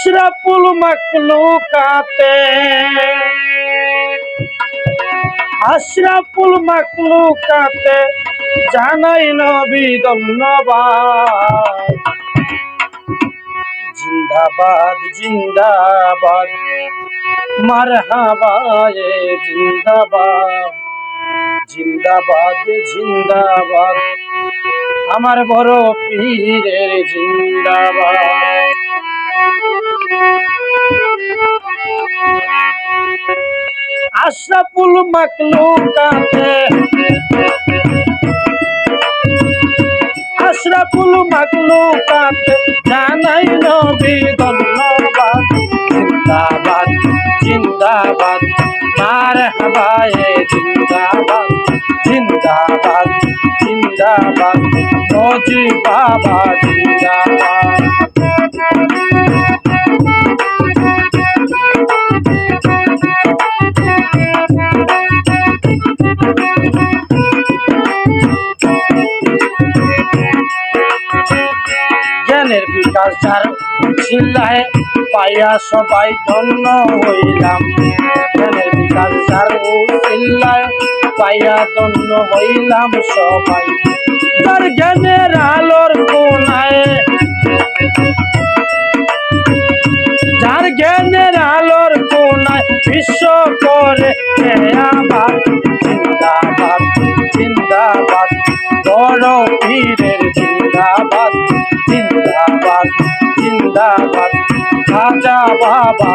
আশরাফুল মাকলুকাতে আশরাফুল মাকলুকাতে জানাই নবী ধন্যবাদ। জিন্দাবাদ জিন্দাবাদ, মারহাবায়ে জিন্দাবাদ। জিন্দাবাদ জিন্দাবাদ, আমার বড় পীরের জিন্দাবাদ। আশরাফুল মাকলুকাতে আশরাফুল মাকলুকাতে জানাই নবী ধন্যবাদ, জিন্দাবাদ জিন্দাবাদ, মারহাবায়ে জিন্দাবাদ জিন্দাবাদ জিন্দাবাদ মজি বাবা জিন্দাবাদ। জ্ঞানের বিকাশ যার চিল্লায় পাইয়া সবাই ধন্য হইলাম। জ্ঞানের বিকাশ যার চিল্লায় পাইয়া ধন্য হইলাম সবাই। তার জ্ঞানের আলোর কোনায় যার জ্ঞানের আলোর কোনায় বিশ্ব করে খাজা বাবা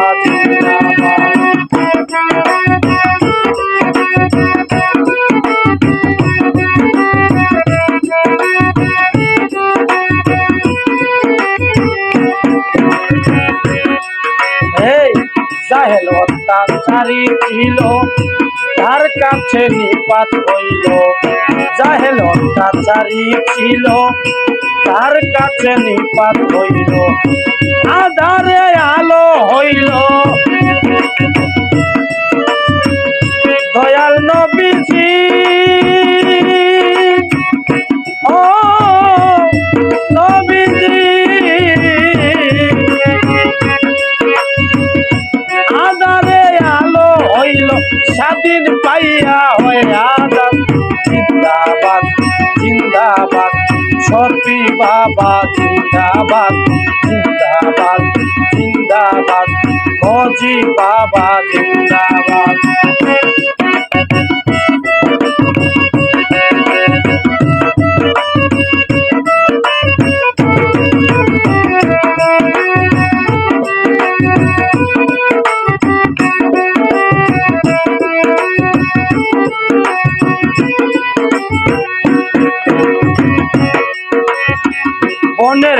জাহেল অত্যাচারী ছিল তার কাছে নিপাত হইল জাহেল অত্যাচারী ছিল তার কাছে নিপাত হইল, আধারে আলো হইল। দয়াল নবীজি, ও নবীজি আদারে আলো হইল, স্বাধীন পাইয়া হয় আদান জিন্দাবাদ জিন্দাবাদ। বাবা জিন্দাবাদ জিন্দাবাদ জিন্দাবাদ। ফৌজি বাবা জিন্দাবাদ।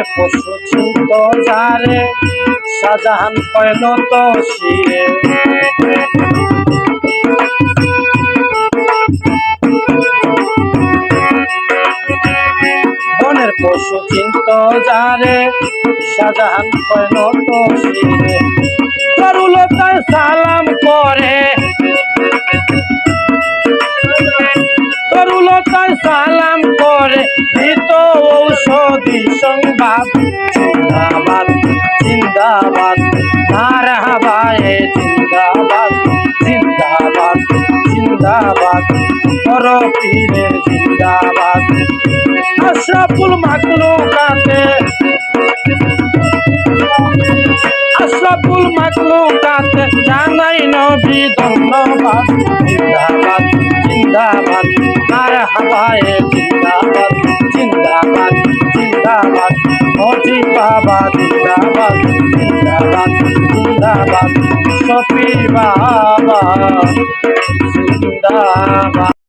পশু চিন্ত যারে, শাহজাহান বনের পশু চিন্ত যারে, শাহজাহান পয়ন তো শিরে। তরুলতার সালাম করে। তরুলতার সালাম সংবাদ জিন্দাবাদ জিন্দাবাদ। নার হাবায়ে জিন্দাবাদ জিন্দাবাদ জিন্দাবাদ। বড় জিন্দাবাদ। আশরাফুল মাকলুকাতে আশরাফুল মাকলুকাতে জানাই নবী ধন্যবাদ। জিন্দাবাদ জিন্দাবাদ। আর জিন্দাবাদ জিন্দাবাদ। জিন্দাবাদ